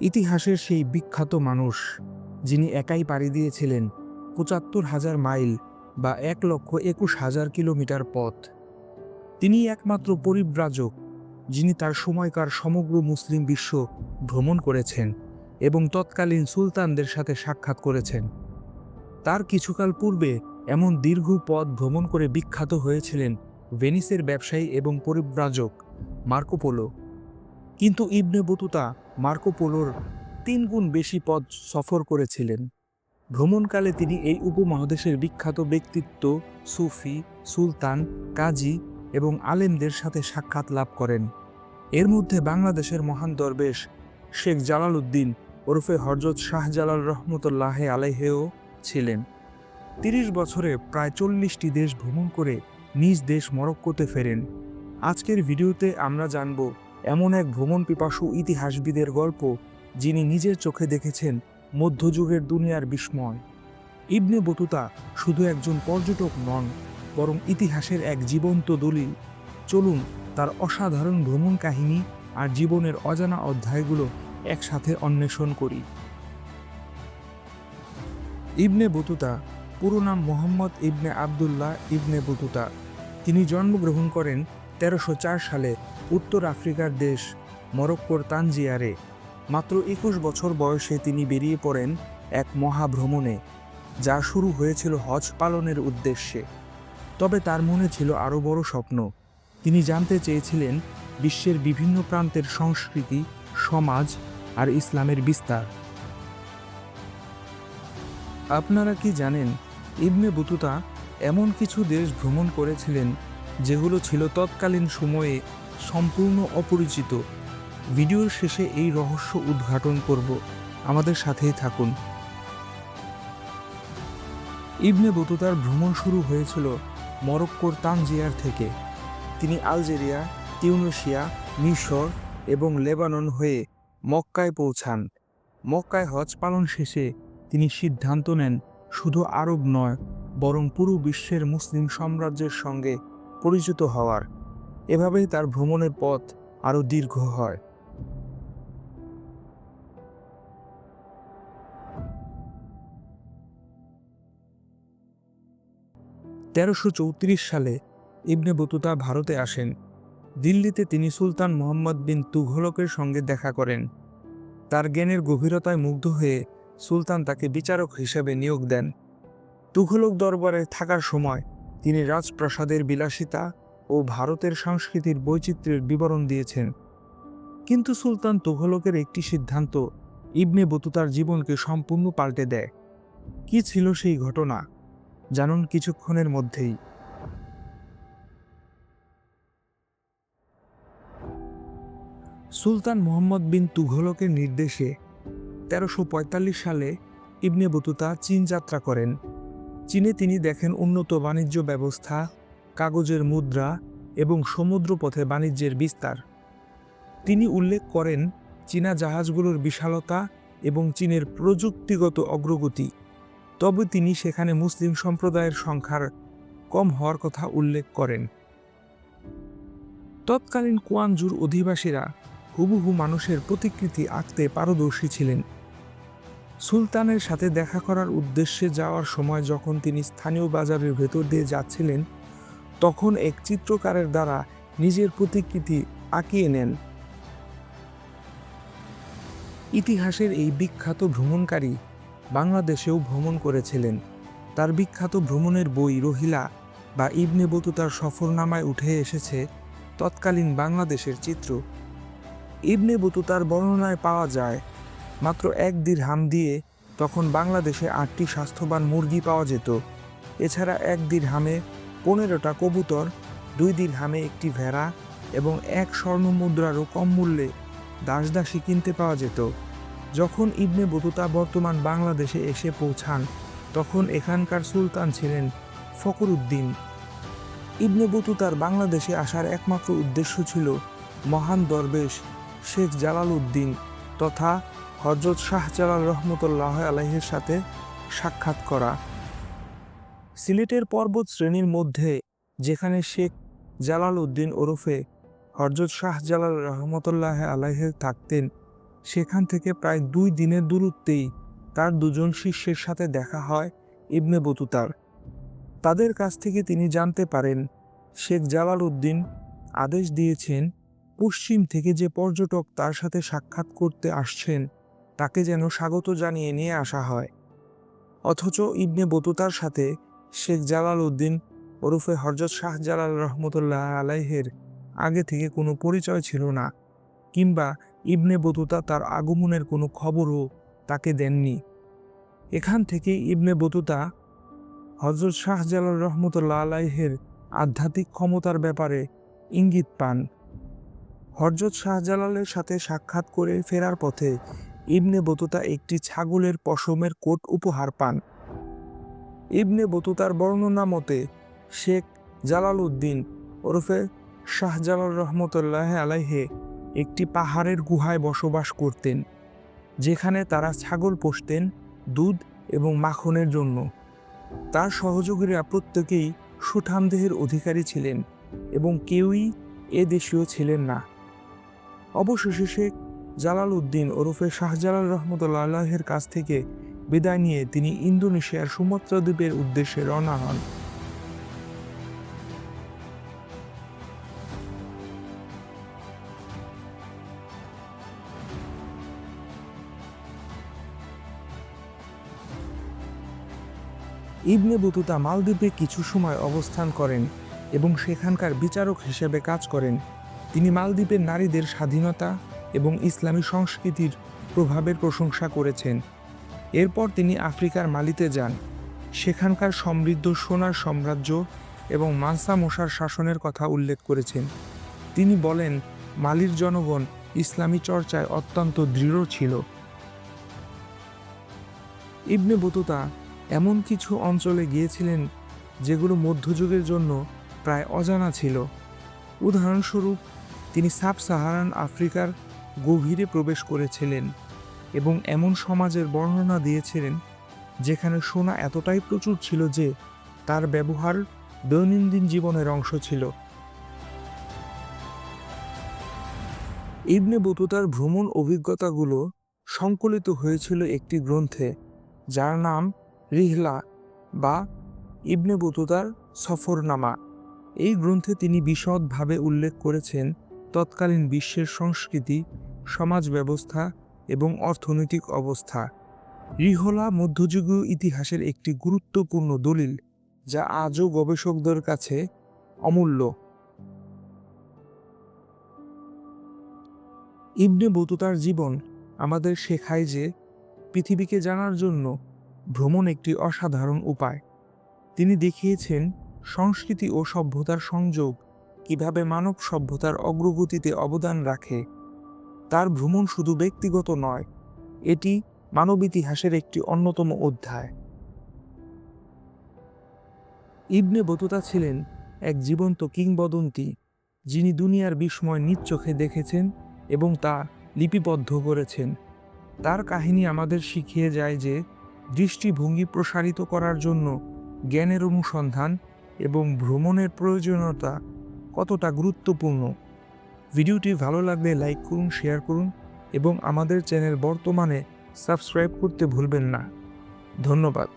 ইতিহাসের সেই বিখ্যাত মানুষ, যিনি একাই পাড়ি দিয়েছিলেন পঁচাত্তর হাজার মাইল বা এক লক্ষ একুশ হাজার কিলোমিটার পথ। তিনি একমাত্র পরিব্রাজক, যিনি তার সময়কার সমগ্র মুসলিম বিশ্ব ভ্রমণ করেছেন এবং তৎকালীন সুলতানদের সাথে সাক্ষাৎ করেছেন। তার কিছুকাল পূর্বে এমন দীর্ঘ পথ ভ্রমণ করে বিখ্যাত হয়েছিলেন ভেনিসের ব্যবসায়ী এবং পরিব্রাজক মার্কোপোলো কিন্তু ইবনে বতুতা মার্কোপোলোর তিন গুণ বেশি পথ সফর করেছিলেন। ভ্রমণকালে তিনি এই উপমহাদেশের বিখ্যাত ব্যক্তিত্ব, সুফি, সুলতান, কাজী এবং আলেমদের সাথে সাক্ষাৎ লাভ করেন। এর মধ্যে বাংলাদেশের মহান দরবেশ শেখ জালাল উদ্দিন ওরফে হরজত শাহজালাল রহমতুল্লাহ আলাইহেও ছিলেন। তিরিশ বছরে প্রায় চল্লিশটি দেশ ভ্রমণ করে নিজ দেশ মরক্কোতে ফেরেন। আজকের ভিডিওতে আমরা জানব এমন এক ভ্রমণ পিপাসু ইতিহাসবিদের গল্প যিনি নিজের চোখে দেখেছেন মধ্যযুগের দুনিয়ার বিস্ময়। ইবনে বতুতা শুধু একজন পর্যটক নন, বরং ইতিহাসের এক জীবন্ত দলিল। চলুন তার অসাধারণ ভ্রমণ কাহিনী আর জীবনের অজানা অধ্যায়গুলো একসাথে অন্বেষণ করি। ইবনে বতুতা পুরো নাম Muhammad Ibn Abdullah Ibn Battuta. তিনি জন্মগ্রহণ করেন তেরোশো সালে উত্তর আফ্রিকার দেশ মরক্কোর তানজিয়ারে। মাত্র একুশ বছর বয়সে তিনি বেরিয়ে পড়েন এক মহাভ্রমণে, যা শুরু হয়েছিল হজ পালনের উদ্দেশ্যে। তবে তার মনে ছিল আরও বড় স্বপ্ন। তিনি জানতে চেয়েছিলেন বিশ্বের বিভিন্ন প্রান্তের সংস্কৃতি, সমাজ আর ইসলামের বিস্তার। আপনারা কি জানেন, ইবনে বুতুতা এমন কিছু দেশ ভ্রমণ করেছিলেন যেগুলো ছিল তৎকালীন সময়ে সম্পূর্ণ অপরিচিত। ভিডিওর শেষে এই রহস্য উদ্ঘাটন করব। আমাদের সাথেই থাকুন। ইবনে বতুতার ভ্রমণ শুরু হয়েছিল মরক্কোর তানজিয়ার থেকে। তিনি আলজেরিয়া তিউনেশিয়া মিশর এবং লেবানন হয়ে মক্কায় পৌঁছান। মক্কায় হজ পালন শেষে তিনি সিদ্ধান্ত নেন, শুধু আরব নয়, বরং পুরো বিশ্বের মুসলিম সাম্রাজ্যের সঙ্গে পরিচিত হওয়ার। এভাবেই তার ভ্রমণের পথ আরও দীর্ঘ হয়। তেরোশো চৌত্রিশ সালে ইবনে বতুতা ভারতে আসেন। দিল্লিতে তিনি সুলতান মোহাম্মদ বিন তুঘলকের সঙ্গে দেখা করেন। তার জ্ঞানের গভীরতায় মুগ্ধ হয়ে সুলতান তাকে বিচারক হিসেবে নিয়োগ দেন। তুঘলক দরবারে থাকার সময় তিনি রাজপ্রাসাদের বিলাসিতা ও ভারতের সংস্কৃতির বৈচিত্র্যের বিবরণ দিয়েছেন। কিন্তু সুলতান তুঘলকের একটি সিদ্ধান্ত ইবনে বতুতার জীবনকে সম্পূর্ণ পাল্টে দেয়। কি ছিল সেই ঘটনা, জানুন কিছুক্ষণের মধ্যেই। সুলতান মোহাম্মদ বিন তুঘলকের নির্দেশে তেরোশো সালে ইবনে বতুতা চীন যাত্রা করেন। চীনে তিনি দেখেন উন্নত বাণিজ্য ব্যবস্থা, কাগজের মুদ্রা এবং সমুদ্রপথে বাণিজ্যের বিস্তার। তিনি উল্লেখ করেন চীনা জাহাজগুলোর বিশালতা এবং চীনের প্রযুক্তিগত অগ্রগতি। তবে তিনি সেখানে মুসলিম সম্প্রদায়ের সংখ্যার কম হওয়ার কথা উল্লেখ করেন। তৎকালীন কুয়ানজুর অধিবাসীরা হুবহু মানুষের প্রতিকৃতি আঁকতে পারদর্শী ছিলেন। সুলতানের সাথে দেখা করার উদ্দেশ্যে যাওয়ার সময় যখন তিনি স্থানীয় বাজারের ভেতর দিয়ে যাচ্ছিলেন, তখন এক চিত্রকারের দ্বারা নিজের প্রতিকৃতি আঁকিয়ে নেন। ইতিহাসের এই বিখ্যাত ভ্রমণকারী বাংলাদেশেও ভ্রমণ করেছিলেন। তার বিখ্যাত ভ্রমণের বই রহিলা বা ইবনে বতুতার সফরনামায় উঠে এসেছে তৎকালীন বাংলাদেশের চিত্র। ইবনে বতুতার বর্ণনায় পাওয়া যায় মাত্র এক হাম দিয়ে তখন বাংলাদেশে আটটি স্বাস্থ্যবান মুরগি পাওয়া যেত। এছাড়া এক হামে পনেরোটা কবুতর, দুই হামে একটি ভেড়া এবং এক স্বর্ণ মুদ্রারও কম মূল্যে দাসদাসী কিনতে পাওয়া যেত। যখন ইবনে বতুতা বর্তমান বাংলাদেশে এসে পৌঁছান, তখন এখানকার সুলতান ছিলেন ফকর উদ্দিন ইবনে বতুতার বাংলাদেশে আসার একমাত্র উদ্দেশ্য ছিল মহান দরবেশ শেখ জালাল উদ্দিন তথা হজরত শাহজালাল রহমতুল্লাহ আলাইহের সাথে সাক্ষাৎ করা। সিলেটের পর্বত শ্রেণির মধ্যে যেখানে শেখ জালাল উদ্দিন ওরফে হরজত শাহজালাল রহমতুল্লাহ আলাইহে থাকতেন, সেখান থেকে প্রায় দুই দিনের দূরত্বেই তার দুজন শিষ্যের সাথে দেখা হয় ইবনে বতুতার। তাদের কাছ থেকে তিনি জানতে পারেন, শেখ জালাল উদ্দিন আদেশ দিয়েছেন পশ্চিম থেকে যে পর্যটক তার সাথে সাক্ষাৎ করতে আসছেন তাকে যেন স্বাগত জানিয়ে নিয়ে আসা হয়। অথচ ইবনে বতুতার সাথে শেখ জালাল উদ্দিন ওরফে হরজত শাহ জালাল রহমতুল্লাহ আলাইহের আগে থেকে কোনো পরিচয় ছিল না, কিংবা ইবনে বতুতা তার আগমনের কোনো খবরও তাকে দেননি। এখান থেকে ইবনে বতুতা হজরত শাহজালাল রহমতুল্লাহ আলাইহের আধ্যাত্মিক ক্ষমতার ব্যাপারে ইঙ্গিত পান। হরজত শাহজালালের সাথে সাক্ষাৎ করে ফেরার পথে ইবনে বতুতা একটি ছাগলের পশমের কোট উপহার পান। ইবনে বতুতার বর্ণনা মতে, শেখ জালাল উদ্দিন ওরফে শাহজালাল রহমতুল্লাহ আলাইহে একটি পাহাড়ের গুহায় বসবাস করতেন, যেখানে তারা ছাগল পোষতেন, দুধ এবং মাখনের জন্য। তার সহযোগীরা প্রত্যেকেই সুঠাম দেহের অধিকারী ছিলেন এবং কেউই এ দেশীয় ছিলেন না। অবশেষে শেখ জালাল উদ্দিন ওরফে শাহজালাল রহমতুল্লাহ আল্লাহের কাছ থেকে বিদায় নিয়ে তিনি ইন্দোনেশিয়ার সুমাত্রা দ্বীপের উদ্দেশ্যে রওনা হন। ইবনে বতুতা মালদ্বীপে কিছু সময় অবস্থান করেন এবং সেখানকার বিচারক হিসেবে কাজ করেন। তিনি মালদ্বীপের নারীদের স্বাধীনতা এবং ইসলামী সংস্কৃতির প্রভাবের প্রশংসা করেছেন। এরপর তিনি আফ্রিকার মালিতে যান। সেখানকার সমৃদ্ধ সোনার সাম্রাজ্য এবং মানসা মশার শাসনের কথা উল্লেখ করেছেন। তিনি বলেন, মালির জনগণ ইসলামী চর্চায় অত্যন্ত দৃঢ় ছিল। ইবনে বতুতা এমন কিছু অঞ্চলে গিয়েছিলেন যেগুলো মধ্যযুগের জন্য প্রায় অজানা ছিল। উদাহরণস্বরূপ, তিনি সাব সাহারান আফ্রিকার গভীরে প্রবেশ করেছিলেন এবং এমন সমাজের বর্ণনা দিয়েছিলেন যেখানে সোনা এতটাই প্রচুর ছিল যে তার ব্যবহার দৈনন্দিন জীবনের অংশ ছিল। ইবনে বতুতার ভ্রমণ অভিজ্ঞতাগুলো সংকলিত হয়েছিল একটি গ্রন্থে, যার নাম রিহলা বা ইবনে বতুতার সফরনামা। এই গ্রন্থে তিনি বিশদভাবে উল্লেখ করেছেন তৎকালীন বিশ্বের সংস্কৃতি সমাজ ব্যবস্থা এবং অর্থনৈতিক অবস্থা। রিহলা মধ্যযুগীয় ইতিহাসের একটি গুরুত্বপূর্ণ দলিল যা আজও গবেষকদের কাছে অমূল্য। ইবনে বতুতার জীবন আমাদের শেখায় যে পৃথিবীকে জানার জন্য ভ্রমণ একটি অসাধারণ উপায়। তিনি দেখিয়েছেন সংস্কৃতি ও সভ্যতার সংযোগ কীভাবে মানব সভ্যতার অগ্রগতিতে অবদান রাখে। তার ভ্রমণ শুধু ব্যক্তিগত নয়, এটি মানব ইতিহাসের একটি অন্যতম অধ্যায়। ইবনে বতুতা ছিলেন এক জীবন্ত কিংবদন্তি, যিনি দুনিয়ার বিস্ময় নিজ চোখে দেখেছেন এবং তা লিপিবদ্ধ করেছেন। তার কাহিনী আমাদের শিখিয়ে যায় যে, দৃষ্টিভঙ্গি প্রসারিত করার জন্য জ্ঞানের অনুসন্ধান এবং ভ্রমণের প্রয়োজনীয়তা কতটা গুরুত্বপূর্ণ। ভিডিওটি ভালো লাগলে লাইক করুন, শেয়ার করুন এবং আমাদের চ্যানেল বর্তমানে সাবস্ক্রাইব করতে ভুলবেন না। ধন্যবাদ।